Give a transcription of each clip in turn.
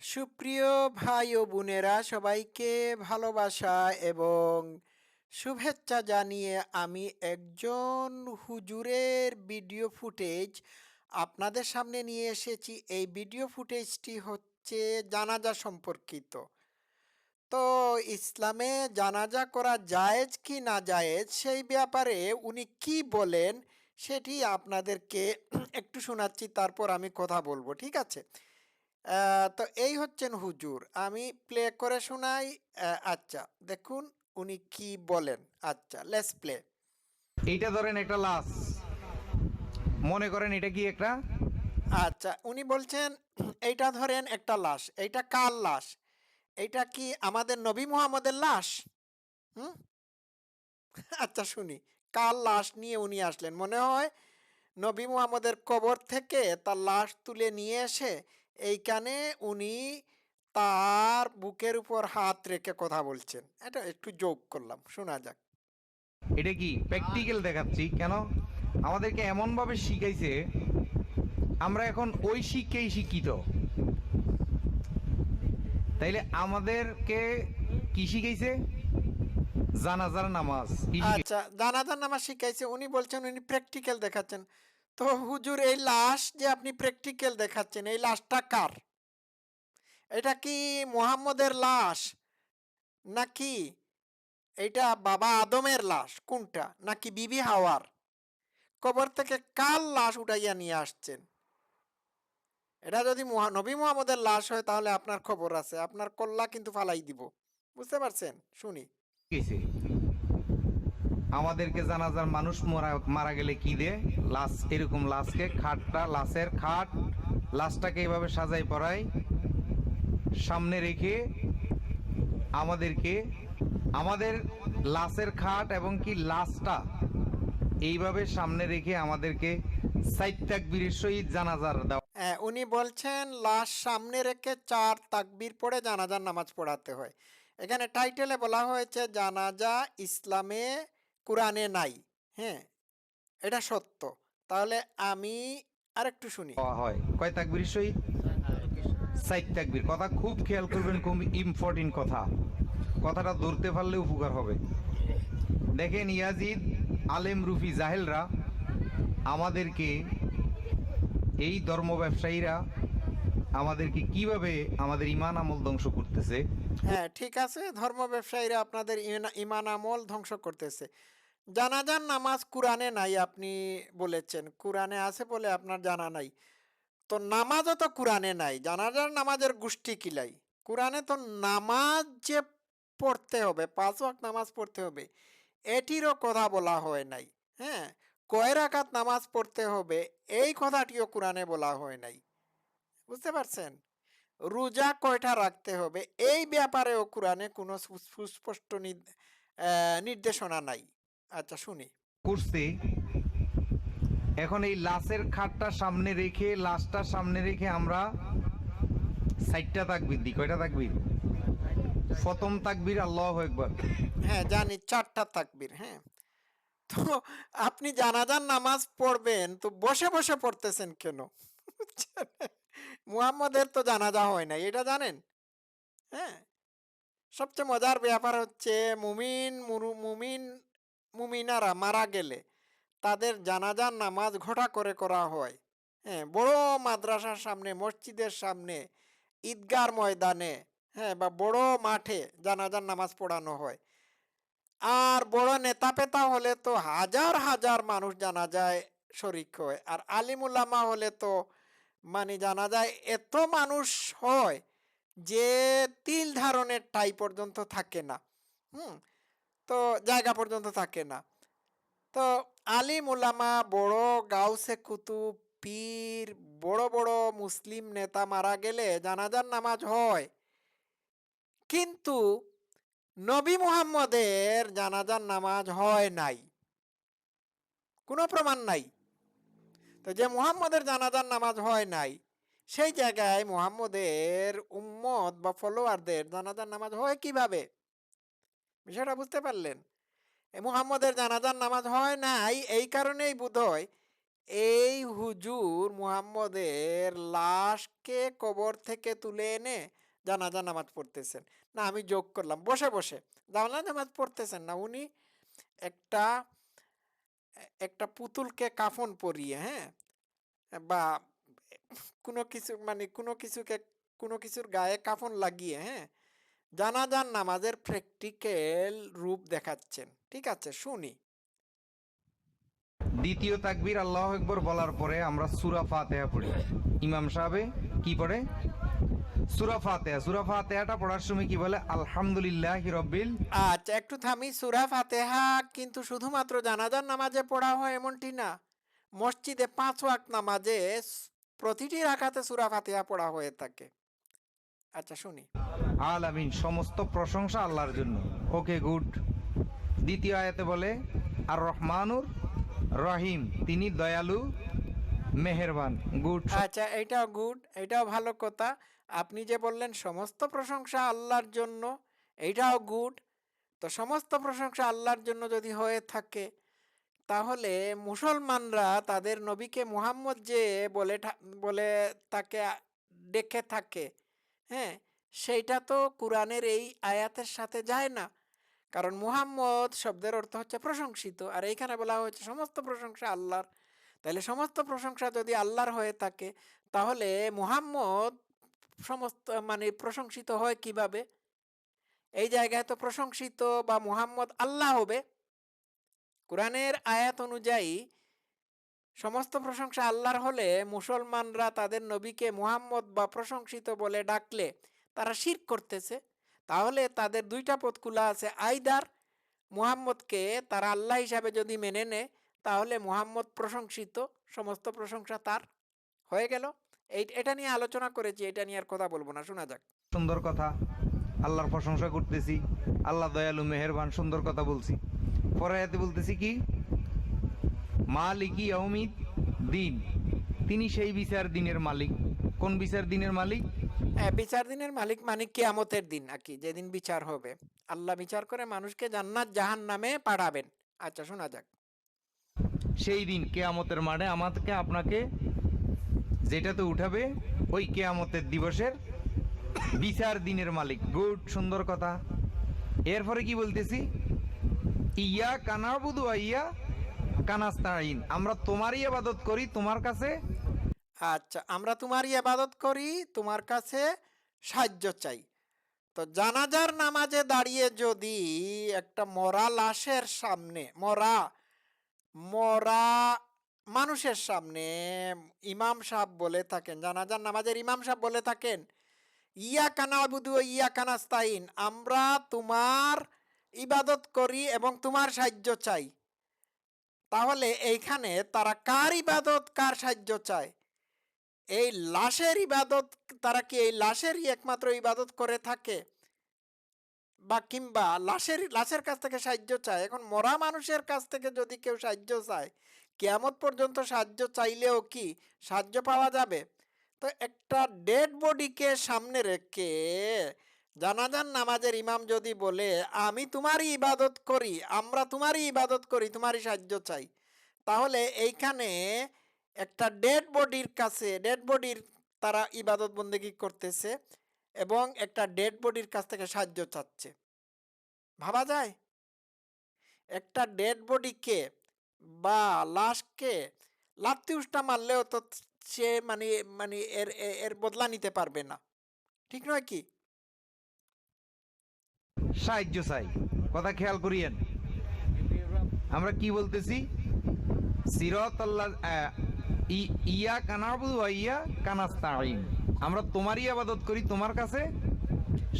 সুপ্রিয় ভাই ও বোনেরা, সবাইকে ভালোবাসা এবং শুভেচ্ছা জানিয়ে আমি একজন হুজুরের ভিডিও ফুটেজ আপনাদের সামনে নিয়ে এসেছি। এই ভিডিও ফুটেজটি হচ্ছে জানাজা সম্পর্কিত। তো ইসলামে জানাজা করা জায়েজ কি না জায়েজ, সেই ব্যাপারে উনি কি বলেন, সেটি আপনাদেরকে একটু শোনাচ্ছি, তারপর আমি কথা বলব, ঠিক আছে? তো এই হচ্ছেন হুজুর। আমি প্লে করে শোনাই আচ্ছা দেখুন উনি কি বলেন। আচ্ছা লেটস প্লে এইটা ধরেন একটা লাশ। মনে করেন এটা কি একটা? আচ্ছা উনি বলছেন এইটা ধরেন একটা লাশ। এইটা কার লাশ? এইটা কি আমাদের নবী মুহাম্মদের লাশ? হুম? আচ্ছা শুনি। কার লাশ নিয়ে উনি আসলেন? মনে হয় নবী মুহাম্মদের কবর থেকে তার লাশ তুলে নিয়ে এসে এইখানে উনি তার বুকের উপর হাত রেখে কথা বলছেন। এটা একটু যোগ করলাম শোনা যাক। এটা কি প্র্যাকটিক্যাল দেখাচ্ছি? কেন? আমাদেরকে এমন ভাবে শিখাইছে আমরা এখন ওই শিক্ষাই শিক্ষিত। তাইলে আমাদেরকে কি শিখাইছে? জানাজার নামাজ। আচ্ছা জানাজার নামাজ শিখাইছে। উনি বলছেন উনি প্র্যাকটিক্যাল দেখাচ্ছেন। তো হুজুর, এই লাশ যে আপনি প্র্যাকটিক্যাল দেখাচ্ছেন, এই লাশটা কার? এটা কি মুহাম্মদের লাশ? নাকি এটা বাবা আদমের লাশ? কোনটা? নাকি বিবি হাওয়ার? কবর থেকে কার লাশ উঠাইয়া নিয়ে আসছেন? এটা যদি নবী মুহাম্মদের লাশ হয় তাহলে আপনার খবর আছে, আপনার কল্লা কিন্তু ফালাই দিব। বুঝতে পারছেন? শুনি। আমাদেরকে জানাজার মানুষ মারা মারা গেলে কি দে? লাশ এরকম লাশকে খাটটা লাশের খাট লাশটাকে এইভাবে সাজাই পড়াই সামনে রেখে আমাদেরকে আমাদের লাশের খাট এবং কি লাশটা এইভাবে সামনে রেখে আমাদেরকে সাইড তাকবীরের সহিত জানাজার দেওয়া। হ্যাঁ, উনি বলছেন লাশ সামনে রেখে চার তাকবীর পড়ে জানাজার নামাজ পড়াতে হয়। এখানে টাইটেলে বলা হয়েছে জানাজা ইসলামে কোরআনে নাই হ্যাঁ? এটা সত্য। তাহলে আমি আরেকটু শুনি। হয়। কয় তাকবীরের সহিত সাইড তাকবীর। কথা খুব খেয়াল করবেন খুব ইম্পর্টেন্ট কথা। কথাটা ধরতে পারলে উপকার হবে। দেখেন ইয়াজিদ আলেম রুফি জাহেলরা আমাদেরকে এই ধর্ম ব্যবসায়ীরা আমাদেরকে কীভাবে আমাদের ইমান আমল ধ্বংস করতেছে? হ্যাঁ ঠিক আছে। ধর্ম ব্যবসায়ীরা আপনাদের ইমান আমল ধ্বংস করতেছে। জানাজার নামাজ কোরআনে নাই আপনি বলেছেন। কোরআনে আছে বলে আপনার জানা নাই। তো নামাজও তো কোরআনে নাই। জানাজার নামাজের গোষ্ঠী কিলাই কোরআনে তো নামাজ যে পড়তে হবে, পাঁচ ওয়াক্ত নামাজ পড়তে হবে, এটিরও কথা বলা হয় নাই। হ্যাঁ? কয় রাকাত নামাজ পড়তে হবে, এই কথাটিও কোরআনে বলা হয় নাই। বুঝতে পারছেন? রোজা কয়টা রাখতে হবে, এই ব্যাপারেও কোরআনে কোনো সুস্পষ্ট নির্দেশনা নাই। আচ্ছা শুনি। করছে। এখন এই লাশের খাটটা সামনে রেখে লাশটা সামনে রেখে আমরা তাকবির দিই। কয়টা তাকবির? প্রথম তাকবির আল্লাহ একবার হ্যাঁ জানি চারটা তাকবীর হ্যাঁ। তো আপনি জানাজান নামাজ পড়বেন তো বসে বসে পড়তেছেন কেন? মুহাম্মদের তো জানাজা হয় না এটা জানেন? হ্যাঁ। সবচেয়ে মজার ব্যাপার হচ্ছে মুমিন মুরু- মুমিন মুমিনারা মারা গেলে তাদের জানাজার নামাজ ঘটা করে করা হয়। হ্যাঁ বড় মাদ্রাসার সামনে, মসজিদের সামনে, ঈদগার ময়দানে হ্যাঁ বা বড় মাঠে জানাজার নামাজ পড়ানো হয়। আর বড় নেতা পেতা হলে তো হাজার হাজার মানুষ জানা যায় শরিক হয়। আর আলিমুল্লামা হলে তো মানে জানা যায় এত মানুষ হয় যে তিল ধারণের টাই পর্যন্ত থাকে না। হুম তো জায়গা পর্যন্ত থাকে না। তো আলিম উলামা, বড় গাউসে কুতুব, পীর, বড় বড় মুসলিম নেতা মারা গেলে জানাজার নামাজ হয়। কিন্তু নবী মুহাম্মদের জানাজার নামাজ হয় নাই। কোনো প্রমাণ নাই। তো যে মুহাম্মদের জানাজার নামাজ হয় নাই, সেই জায়গায় মুহাম্মদের উম্মত বা ফলোয়ারদের জানাজার নামাজ হয় কীভাবে? বিষয়টা বুঝতে পারলেন? মুহাম্মদের জানাজার নামাজ হয় নাই, এই কারণেই বোধ হয় এই হুজুর মুহাম্মদের লাশকে কবর থেকে তুলে এনে জানাজা নামাজ পড়তেছেন। না, আমি যোগ করলাম। বসে বসে। জানাজা নামাজ পড়তেছেন না, উনি একটা একটা পুতুলকে কাফন পরিয়ে হ্যাঁ? বা কোনো কিছু মানে কোনো কিছুকে, কোনো কিছুর গায়ে কাফন লাগিয়ে হ্যাঁ? জানাজান নামাজের প্র্যাকটিক্যাল রূপ দেখাচ্ছেন। ঠিক আছে শুনি। দ্বিতীয় তাকবীর আল্লাহ একবার বলার পরে আমরা সুরা ফাতেহা পড়ি। ইমাম সাহেবে কি পড়ে? সুরা ফাতেহা সুরা ফাতেহাটা পড়ার সময় কি বলে? আলহামদুলিল্লাহ রব্বিল আচ্ছা একটু থামি। সুরা ফাতেহা কিন্তু শুধুমাত্র জানাজার নামাজে পড়া হয় এমনটি না। মসজিদে পাঁচ ওয়াক্ত নামাজে প্রতিটি রাখাতে সুরা ফাতেহা পড়া হয়ে থাকে। আচ্ছা শুনি। আলামিন, সমস্ত প্রশংসা আল্লাহর জন্য। Okay, good. দ্বিতীয় আয়াতে বলে, আর রহমানুর রহিম, তিনি দয়ালু, মেহেরবান। গুড। আচ্ছা এটাও গুড, এটাও ভালো কথা। আপনি যে বললেন সমস্ত প্রশংসা আল্লাহর জন্য এইটাও গুড। তো সমস্ত প্রশংসা আল্লাহর জন্য যদি হয়ে থাকে, তাহলে মুসলমানরা তাদের নবীকে মুহাম্মদ যে বলে বলে তাকে ডেকে থাকে হ্যাঁ? সেইটা তো কোরআনের এই আয়াতের সাথে যায় না। কারণ মুহাম্মদ শব্দের অর্থ হচ্ছে প্রশংসিত। আর এইখানে বলা হয়েছে সমস্ত প্রশংসা আল্লাহর। তাহলে সমস্ত প্রশংসা যদি আল্লাহর হয়ে থাকে, তাহলে মুহাম্মদ সমস্ত মানে প্রশংসিত হয় কীভাবে? এই জায়গায় তো প্রশংসিত বা মুহাম্মদ আল্লাহ হবে। কোরআনের আয়াত অনুযায়ী সমস্ত প্রশংসা আল্লাহর হলে মুসলমানরা তাদের নবীকে মুহাম্মদ বা প্রশংসিত বলে ডাকলে তারা শির করতেছে। তাহলে তাদের দুইটা পথ খোলা আছে। আইদার মুহাম্মদকে তারা আল্লাহ হিসাবে যদি মেনে নেয়, তাহলে মুহাম্মদ প্রশংসিত, সমস্ত প্রশংসা তার হয়ে গেল। এই, এটা নিয়ে আলোচনা করেছি, এটা নিয়ে আর কথা বলব না, শোনা যাক। সুন্দর কথা। আল্লাহর প্রশংসা করতেছি। আল্লাহ দয়ালু, মেহেরবান, সুন্দর কথা বলছি। পরে আয়াতে বলতেছি কি? মালিকি অমিত দিন তিনি সেই বিচার দিনের মালিক। কোন বিচার দিনের মালিক? বিচার দিনের মালিক মানে কেয়ামতের দিন নাকি যেদিন বিচার হবে। আল্লাহ বিচার করে মানুষকে জান্নাত জাহান নামে পাঠাবেন। আচ্ছা শোনা যাক। সেই দিন কেয়ামতের মানে আমাকে, আপনাকে যেটাতে উঠাবে, ওই কেয়ামতের দিবসের বিচার দিনের মালিক। গুড, সুন্দর কথা। এরপরে কি বলতেছি? ইয়া কানাবুদু ইয়া কানাস্তাইন আমরা তোমারই আবাদত করি, তোমার কাছে আচ্ছা আমরা তোমারই আবাদত করি, তোমার কাছে সাহায্য চাই। তো জানাজার নামাজে দাঁড়িয়ে যদি একটা মরা লাশের সামনে, মরা মরা মানুষের সামনে ইমাম সাহেব বলে থাকেন, জানাজার নামাজের ইমাম সাহেব বলে থাকেন ইয়া কানা বুধু ইয়া কানাস্তাইন আমরা তোমার ইবাদত করি এবং তোমার সাহায্য চাই। তাহলে এইখানে তারা কার ইবাদত, কার সাহায্য চায়? এই লাশের ইবাদত, তারা কি এই লাশেরই একমাত্র ইবাদত করে থাকে? বা কিংবা লাশের লাশের কাছ থেকে সাহায্য চায়? এখন মরা মানুষের কাছ থেকে যদি কেউ সাহায্য চায়, কেয়ামত পর্যন্ত সাহায্য চাইলেও কি সাহায্য পাওয়া যাবে? তো একটা ডেড বডিকে সামনে রেখে জানাজান নামাজের ইমাম যদি বলে, আমি তোমারই ইবাদত করি, আমরা তোমারই ইবাদত করি, তোমারই সাহায্য চাই। তাহলে এইখানে একটা ডেড বডির কাছে, ডেড বডির তারা ইবাদত বন্দেগী করতেছে এবং একটা ডেড বডির কাছ থেকে সাহায্য চাচ্ছে। ভাবা যায়? একটা ডেড বডিকে বা লাশকে লাত্তি উষ্টা মারলেও তো সে মানে মানে এর এর বদলা নিতে পারবে না। ঠিক নয় কি? সাহায্য চাই। কথা খেয়াল করিয়েন। আমরা কি বলতেছি? সিরত আল্লাহ ইয়া কানাবুদু ইয়া কানাস্তাইন আমরা তোমারই আবাদত করি, তোমার কাছে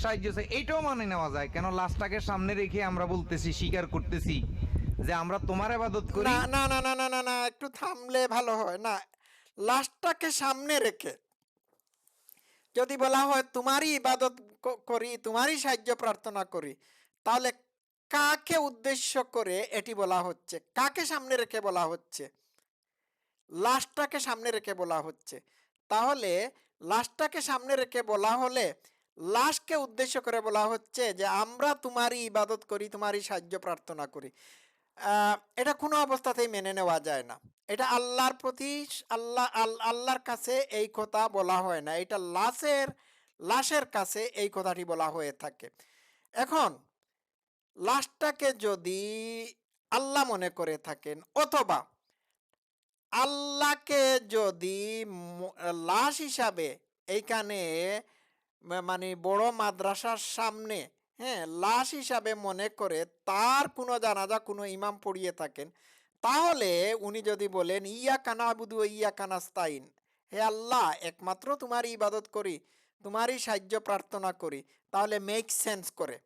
সাহায্য চাই। এইটাও মানে নেওয়া যায়, কেন লাশটাকে সামনে রেখে আমরা বলতেছি, স্বীকার করতেছি যে আমরা তোমার আবাদত করি। না না না না না না একটু থামলে ভালো হয়। না, লাশটাকে সামনে রেখে যদি বলা হয় তোমারই ইবাদত করি, তোমারই সাহায্য প্রার্থনা করি, তাহলে কাকে উদ্দেশ্য করে এটি বলা হচ্ছে? কাকে সামনে রেখে বলা হচ্ছে? লাশটাকে সামনে রেখে বলা হচ্ছে। তাহলে লাশটাকে সামনে রেখে বলা হলে লাশকে উদ্দেশ্য করে বলা হচ্ছে যে, আমরা তোমারই ইবাদত করি, তোমারই সাহায্য প্রার্থনা করি। এটা কোনো অবস্থাতেই মেনে নেওয়া যায় না। এটা আল্লাহর প্রতি আল্লাহ, আল- আল্লাহর কাছে এই কথা বলা হয় না। এটা লাশের লাশের কাছে এই কথাটি বলা হয়ে থাকে। এখন লাশটাকে যদি আল্লাহ মনে করে থাকেন অথবা আল্লাহকে যদি লাশ হিসাবে এইখানে মানে বড় মাদ্রাসার সামনে হ্যাঁ লাশ হিসাবে মনে করে তার কোনো জানাজা, কোনো ইমাম পড়িয়ে থাকেন, তাহলে উনি যদি বলেন ইয়া কানা বুধু ইয়া কানাস্তাইন হে আল্লাহ, একমাত্র তোমার ইবাদত করি, তোমারই সাহায্য প্রার্থনা করি তাহলে মেক সেন্স করে।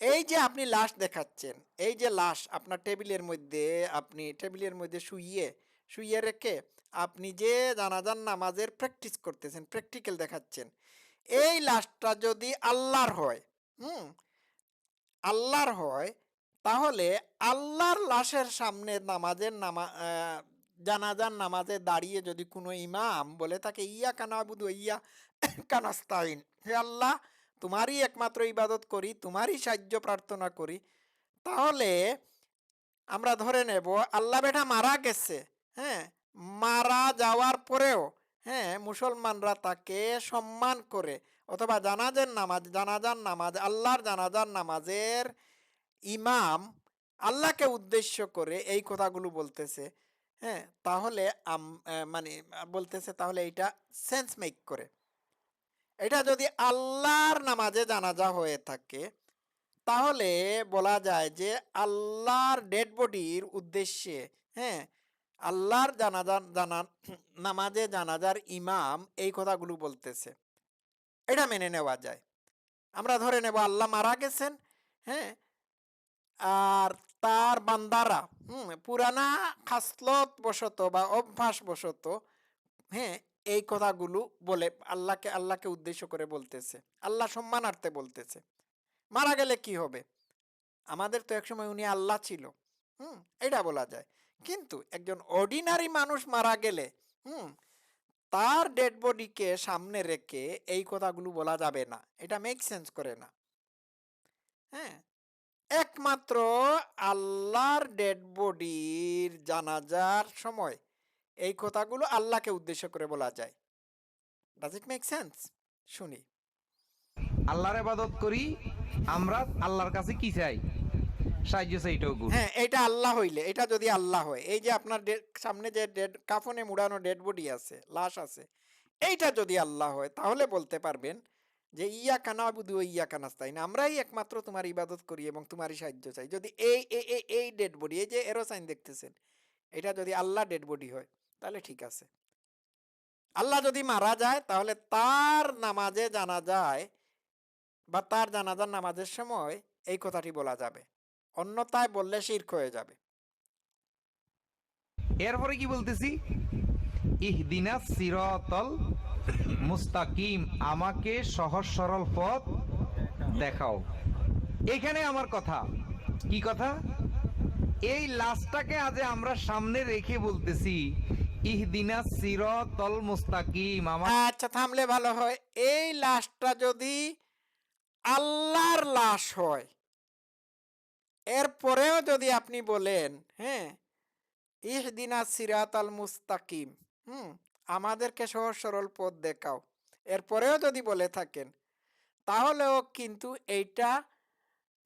এই যে আপনি লাশ দেখাচ্ছেন, এই যে লাশ আপনার টেবিলের মধ্যে, আপনি টেবিলের মধ্যে শুইয়ে শুইয়ে রেখে আপনি যে জানাজান নামাজের প্র্যাকটিস করতেছেন প্র্যাকটিক্যাল দেখাচ্ছেন এই লাশটা যদি আল্লাহর হয় হুম আল্লাহর হয় তাহলে আল্লাহর লাশের সামনে নামাজের নামা আহ, জানাজার নামাজে দাঁড়িয়ে যদি কোনো ইমাম বলে তাকে ইয়া কানাবুদু ইয়া কানাস্তাইন হে আল্লাহ তোমারই একমাত্র ইবাদত করি তোমারই সাহায্য প্রার্থনা করি তাহলে আমরা ধরে নেব আল্লাহ বেটা মারা গেছে। হ্যাঁ মারা যাওয়ার পরেও হ্যাঁ মুসলমানরা তাকে সম্মান করে অথবা জানাজের নামাজ, জানাজার নামাজ, আল্লাহর জানাজার নামাজের ইমাম আল্লাহকে উদ্দেশ্য করে এই কথাগুলো বলতেছে। হ্যাঁ তাহলে মানে বলতেছে তাহলে এটা সেন্স মেক করে। এটা যদি আল্লাহর নামাজে জানাজা হয়ে থাকে, তাহলে বলা যায় যে আল্লাহর ডেড বডির উদ্দেশ্যে হ্যাঁ আল্লাহর জানাজার জানা, নামাজে জানাজার ইমাম এই কথাগুলো বলতেছে। এটা মেনে নেওয়া যায়। আমরা ধরে নেব আল্লাহ মারা গেছেন হ্যাঁ? আর তার বান্দারা, হুম, পুরানা খাসলত বশত বা অভ্যাস বশত হ্যাঁ এই কথাগুলো বলে আল্লাহকে আল্লাহকে উদ্দেশ্য করে বলতেছে। আল্লাহ সম্মানার্থে বলতেছে। মারা গেলে কি হবে? আমাদের তো একসময় উনি আল্লাহ ছিল, হুম, এটা বলা যায়। কিন্তু একজন অর্ডিনারি মানুষ মারা গেলে, হুম, তার ডেড বডিকে সামনে রেখে এই কথাগুলো বলা যাবে না। এটা মেক সেন্স করে না। হ্যাঁ একমাত্র আল্লাহর ডেড বডির জানাজার সময় এই কথাগুলো আল্লাহকে উদ্দেশ্য করে বলা যায়। ডাজ ইট মেক সেন্স শুনি। আল্লাহর ইবাদত করি, আমরা আল্লাহর কাছে কি চাই? সাহায্য হ্যাঁ এটা আল্লাহ হইলে, এটা যদি আল্লাহ হয়, এই যে আপনার সামনে যে ডেড, কাফনে মুড়ানো ডেড বডি আছে, লাশ আছে, এইটা যদি আল্লাহ হয়, তাহলে বলতে পারবেন যে ইয়া কানা বুধু ইয়া কানাস্তাইন আমরাই একমাত্র তোমার ইবাদত করি এবং তোমারই সাহায্য চাই। যদি এই- এই ডেড বডি, এই যে এরো সাইন দেখতেছেন, এটা যদি আল্লাহ ডেড বডি হয়, তাহলে ঠিক আছে। আল্লাহ যদি মারা যায়, তাহলে তার নামাজে জানা যায় বা তার জানাজার নামাজের সময় এই কথাটি বলা যাবে। অন্যথায় বললে শির্ক হয়ে যাবে। এরপরে কি বলতেছি? ইহদিনা সিরাতাল মুস্তাকিম আমাকে সহজ সরল পথ দেখাও। এখানে আমার কথা। কি কথা? এই লাশটাকে আজ আমরা সামনে রেখে বলতেছি ইহদিনা সিরাতাল মুস্তাকিম আমার আচ্ছা থামলে ভালো হয়। এই লাশটা যদি আল্লাহর লাশ হয় এরপরেও যদি আপনি বলেন হ্যাঁ ইহদিনা সিরাত আল মুস্তাকিম, হুম, আমাদেরকে সহজ সরল পথ দেখাও। এরপরেও যদি বলে থাকেন, তাহলেও কিন্তু এইটা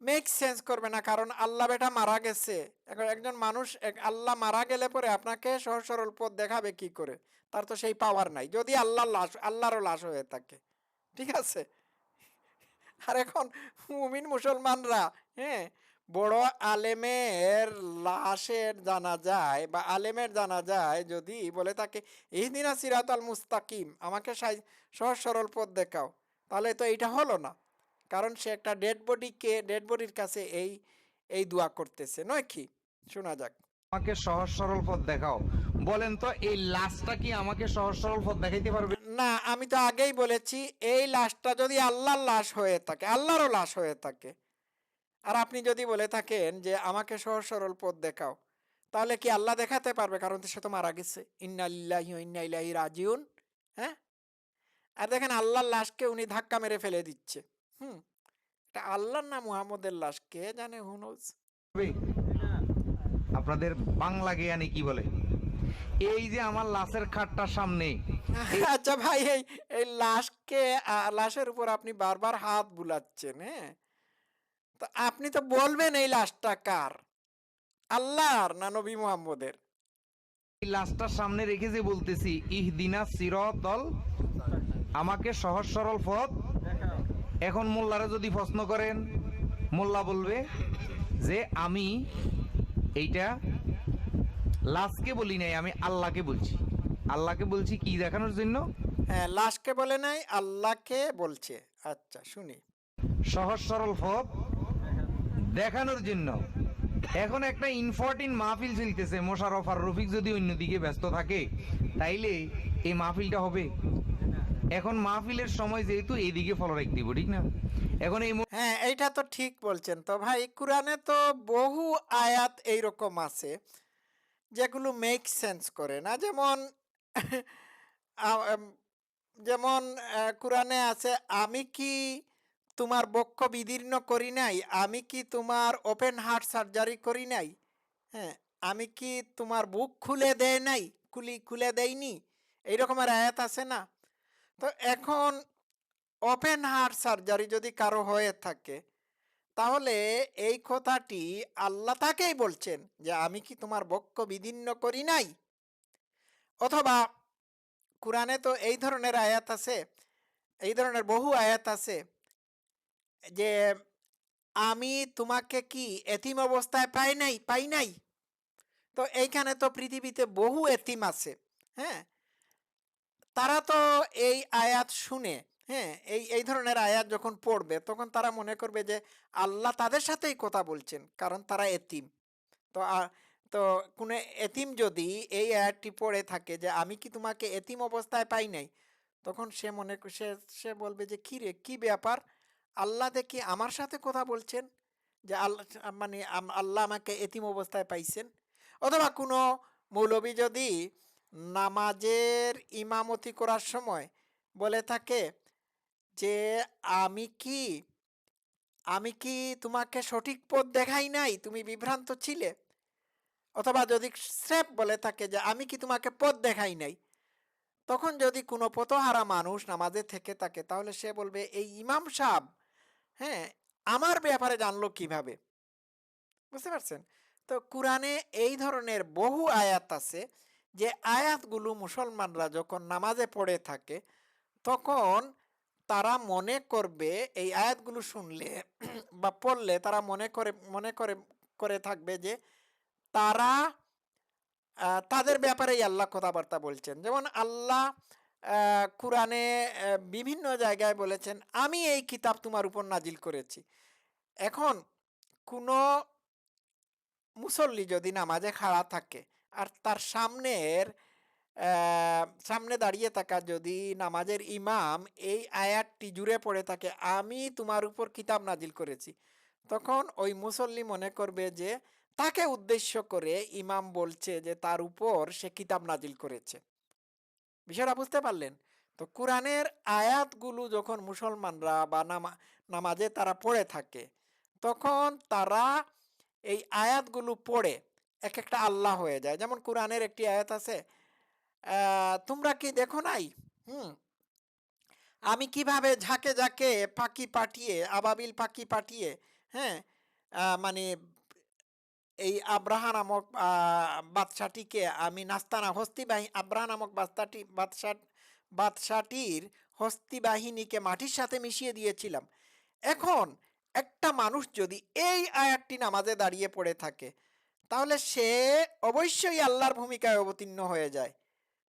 মেক সেন্স করবে না। কারণ আল্লাহ বেটা মারা গেছে। এখন একজন মানুষ আল্লাহ মারা গেলে পরে আপনাকে সহজ সরল পথ দেখাবে কি করে? তার তো সেই পাওয়ার নাই। যদি আল্লাহ লাশ, আল্লাহরও লাশ হয়ে থাকে, ঠিক আছে? আর এখন মুমিন মুসলমানরা হ্যাঁ বড় আলেমের লাশের জানা যায় বা আলেমের জানা যায় যদি বলে তাকে ইহদিনা সিরাত আল মুস্তাকিম আমাকে সহজ সরল পথ দেখাও তাহলে তো এইটা হলো না। কারণ সে একটা ডেড বডিকে ডেড বডির কাছে এই এই দোয়া করতেছে নয় কি? শোনা যাক। আমাকে সহজ সরল পথ দেখাও বলেন তো এই লাশটা কি আমাকে সহজ সরল পথ দেখাইতে পারবে? না আমি তো আগেই বলেছি এই লাশটা যদি আল্লাহর লাশ হয়ে থাকে আল্লাহরও লাশ হয়ে থাকে আর আপনি যদি বলে থাকেন যে আমাকে সহজ সরল পথ দেখাও তাহলে কি আল্লাহ দেখাতে পারবে? কারণ সে তো মারা গেছে। ইন্না লিল্লাহি ইন্না ইলাইহি রাজিউন। হ্যাঁ? আর দেখেন আল্লাহর লাশকে উনি ধাক্কা মেরে ফেলে দিচ্ছে। হুম? এটা আল্লাহর না মুহাম্মদের লাশ কে জানে হুনোজ আপনাদের বাংলা জ্ঞানে কি বলে? এই যে আমার লাশের খাটটার সামনে আচ্ছা ভাই এই এই লাশকে লাশের উপর আপনি বারবার হাত বুলাচ্ছেন হ্যাঁ? তো আপনি তো বলবেন এই লাশটা কার? আল্লাহর না নবী মুহাম্মদের? এই লাশটার সামনে রেখে যে বলতেছি ইহদিনা সিরতল আমাকে সহজ সরল পথ। এখন মোল্লারা যদি প্রশ্ন করেন মোল্লা বলবে যে আমি এইটা লাশকে বলি নাই আমি আল্লাহকে বলছি। আল্লাহকে বলছি কি দেখানোর জন্য? হ্যাঁ লাশকে বলে নাই আল্লাহকে বলছে। আচ্ছা শুনি। সহজ সরল পথ দেখানোর জন্য। এখন একটা ইনফর্টিন মাহফিল চলতেছে মোশারফ আর রফিক যদি অন্যদিকে ব্যস্ত থাকে, তাইলে এই মাহফিলটা হবে। এখন মাহফিলের সময় যেহেতু এইদিকে ফলো রাখতে দিব ঠিক না? এখন এই হ্যাঁ এইটা তো ঠিক বলছেন। তো ভাই, কোরআনে তো বহু আয়াত এইরকম আছে, যেগুলো মেক সেন্স করে না। যেমন যেমন কোরআনে আছে, আমি কি তোমার বক্ষ বিদীর্ণ করি নাই, আমি কি তোমার ওপেন হার্ট সার্জারি করি নাই? হ্যাঁ আমি কি তোমার বুক খুলে দেয় নাই? খুলি, খুলে দেয়নি? এই রকমের আয়াত আছে না? তো এখন ওপেন হার্ট সার্জারি যদি কারও হয়ে থাকে, তাহলে এই কথাটি আল্লাহ তাকেই বলছেন যে, আমি কি তোমার বক্ষ বিদীর্ণ করি নাই? অথবা কোরআনে তো এই ধরনের আয়াত আছে, এই ধরনের বহু আয়াত আছে যে, আমি তোমাকে কি এতিম অবস্থায় পাই নাই? পাই নাই? তো এইখানে তো পৃথিবীতে বহু এতিম আছে হ্যাঁ? তারা তো এই আয়াত শুনে হ্যাঁ? এই এই ধরনের আয়াত যখন পড়বে, তখন তারা মনে করবে যে, আল্লাহ তাদের সাথেই কথা বলছেন, কারণ তারা এতিম। তো তো কোনো এতিম যদি এই আয়াতটি পড়ে থাকে যে, আমি কি তোমাকে এতিম অবস্থায় পাই নাই? তখন সে মনে, সে সে বলবে যে, কী রে? কী ব্যাপার? আল্লাহ দেখি আমার সাথে কথা বলছেন যে আল্লাহ মানে আল্লাহ আমাকে এতিম অবস্থায় পাইছেন। অথবা কোনো মৌলবী যদি নামাজের ইমামতি করার সময় বলে থাকে যে, আমি কি আমি কি তোমাকে সঠিক পথ দেখাই নাই? তুমি বিভ্রান্ত ছিলে? অথবা যদি স্রেফ বলে থাকে যে, আমি কি তোমাকে পথ দেখাই নাই? তখন যদি কোনো পথহারা মানুষ নামাজে থেকে থাকে, তাহলে সে বলবে, এই ইমাম সাহেব হ্যাঁ আমার ব্যাপারে জানলো কীভাবে? বুঝতে পারছেন? তো কোরআনে এই ধরনের বহু আয়াত আছে যে আয়াতগুলো মুসলমানরা যখন নামাজে পড়ে থাকে, তখন তারা মনে করবে এই আয়াতগুলো শুনলে বা পড়লে তারা মনে করে মনে করে করে থাকবে যে তারা তাদের ব্যাপারেই আল্লাহ কথাবার্তা বলছেন। যেমন আল্লাহ কোরআনে বিভিন্ন জায়গায় বলেছেন, আমি এই কিতাব তোমার উপর নাজিল করেছি। এখন কোনো মুসল্লি যদি নামাজে খাড়া থাকে আর তার সামনের সামনে দাঁড়িয়ে থাকা যদি নামাজের ইমাম এই আয়াতটি জুড়ে পড়ে থাকে, আমি তোমার উপর কিতাব নাজিল করেছি, তখন ওই মুসল্লি মনে করবে যে তাকে উদ্দেশ্য করে ইমাম বলছে যে তার উপর সে কিতাব নাজিল করেছে। বিষয়টা বুঝতে পারলেন? তো কোরআনের আয়াতগুলো যখন মুসলমানরা বা নামা, নামাজে তারা পড়ে থাকে, তখন তারা এই আয়াতগুলো পড়ে এক একটা আল্লাহ হয়ে যায়। যেমন কোরআনের একটি আয়াত আছে তোমরা কি দেখো নাই? হুম, আমি কীভাবে ঝাঁকে ঝাঁকে পাখি পাঠিয়ে, আবাবিল পাখি পাঠিয়ে হ্যাঁ মানে এই আব্রাহা নামক বাদশাটিকে আমি নাস্তানা হস্তি বাহিনী আব্রাহা নামক বাদশাটি বাদশা বাদশাটির হস্তি বাহিনীকে মাটির সাথে মিশিয়ে দিয়েছিলাম। এখন একটা মানুষ যদি এই আয়াতটি নামাজে দাঁড়িয়ে পড়ে থাকে, তাহলে সে অবশ্যই আল্লাহর ভূমিকায় অবতীর্ণ হয়ে যায়।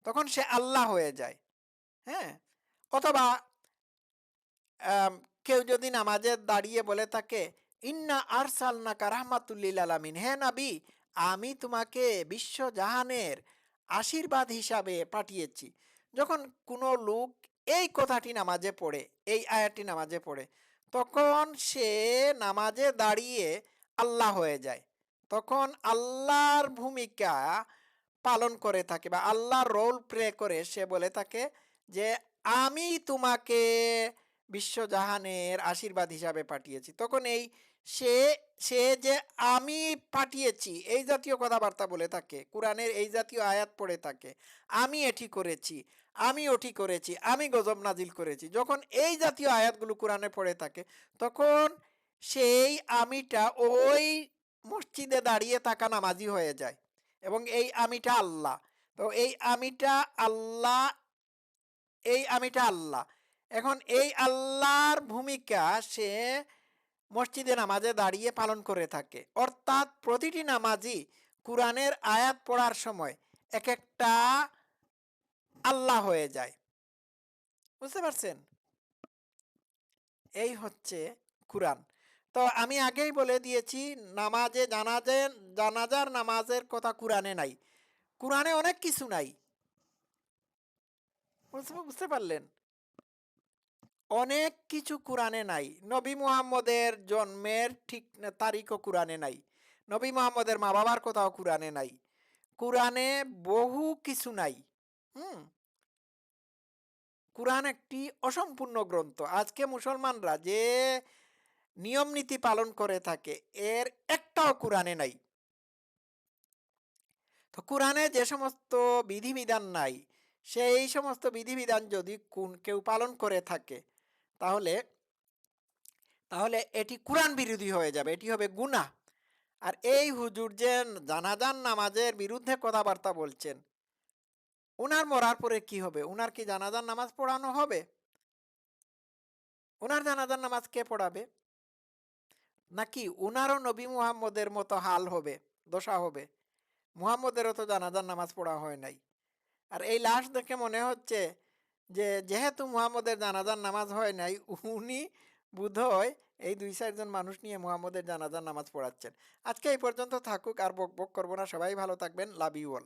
তখন সে আল্লাহ হয়ে যায়। হ্যাঁ? অথবা কেউ যদি নামাজে দাঁড়িয়ে বলে থাকে ইন্না আরসালনাকা রাহমাতুল্লিল আলামিন। হে নাবি, আমি তোমাকে বিশ্বজাহানের আশীর্বাদ হিসাবে পাঠিয়েছি। যখন কোনো লোক এই কথাটি নামাজে পড়ে, এই আয়াটি নামাজে পড়ে, তখন সে নামাজে দাঁড়িয়ে আল্লাহ হয়ে যায়। তখন আল্লাহর ভূমিকা পালন করে থাকে বা আল্লাহর রোল প্লে করে। সে বলে থাকে যে, আমি তোমাকে বিশ্বজাহানের আশীর্বাদ হিসাবে পাঠিয়েছি। তখন এই সে সে যে আমি পাঠিয়েছি, এই জাতীয় কথাবার্তা বলে থাকে, কোরআনের এই জাতীয় আয়াত পড়ে থাকে, আমি এটি করেছি, আমি ওটি করেছি, আমি গজব নাজিল করেছি, যখন এই জাতীয় আয়াতগুলো কোরআনে পড়ে থাকে, তখন সেই আমিটা ওই মসজিদে দাঁড়িয়ে থাকা নামাজি হয়ে যায় এবং এই আমিটা আল্লাহ। তো এই আমিটা আল্লাহ, এই আমিটা আল্লাহ। এখন এই আল্লাহর ভূমিকা সে মসজিদে নামাজে দাঁড়িয়ে পালন করে থাকে। অর্থাৎ প্রতিটি নামাজি কোরআনের আয়াত পড়ার সময় এক একটা আল্লাহ হয়ে যায়। বুঝতে পারছেন? এই হচ্ছে কোরআন। তো আমি আগেই বলে দিয়েছি, নামাজে জানাজে, জানাজার নামাজের কথা কোরআনে নাই। কোরআনে অনেক কিছু নাই। বুঝতে পারলেন? অনেক কিছু কোরআনে নাই। নবী মুহাম্মদের জন্মের ঠিক তারিখও কোরআনে নাই। নবী মুহাম্মদের মা বাবার কথাও কোরআনে নাই। কোরআনে বহু কিছু নাই। হুম? কোরআন একটি অসম্পূর্ণ গ্রন্থ। আজকে মুসলমানরা যে নিয়ম নীতি পালন করে থাকে, এর একটাও কোরআনে নাই। তো কোরআনে যে সমস্ত বিধিবিধান নাই, সেই সমস্ত বিধিবিধান যদি কোন, কেউ পালন করে থাকে তাহলে তাহলে এটি কোরআন বিরোধী হয়ে যাবে। এটি হবে গুনাহ। আর এই হুজুর যে জানাজান নামাজের বিরুদ্ধে কথাবার্তা বলছেন, উনার মরার পরে কি হবে? উনার কি জানাজান নামাজ পড়ানো হবে? উনার জানাজান নামাজ কে পড়াবে? নাকি উনারও নবী মুহাম্মদের মতো হাল হবে, দশা হবে? মুহাম্মদেরও তো জানাজান নামাজ পড়া হয় নাই। আর এই লাশ দেখে মনে হচ্ছে যে, যেহেতু মুহাম্মদের জানাজার নামাজ হয় নাই, উনি বোধহয় এই দুই চারজন মানুষ নিয়ে মুহাম্মদের জানাজার নামাজ পড়াচ্ছেন। আজকে এই পর্যন্ত থাকুক, আর বক বক করব না। সবাই ভালো থাকবেন। Love you all.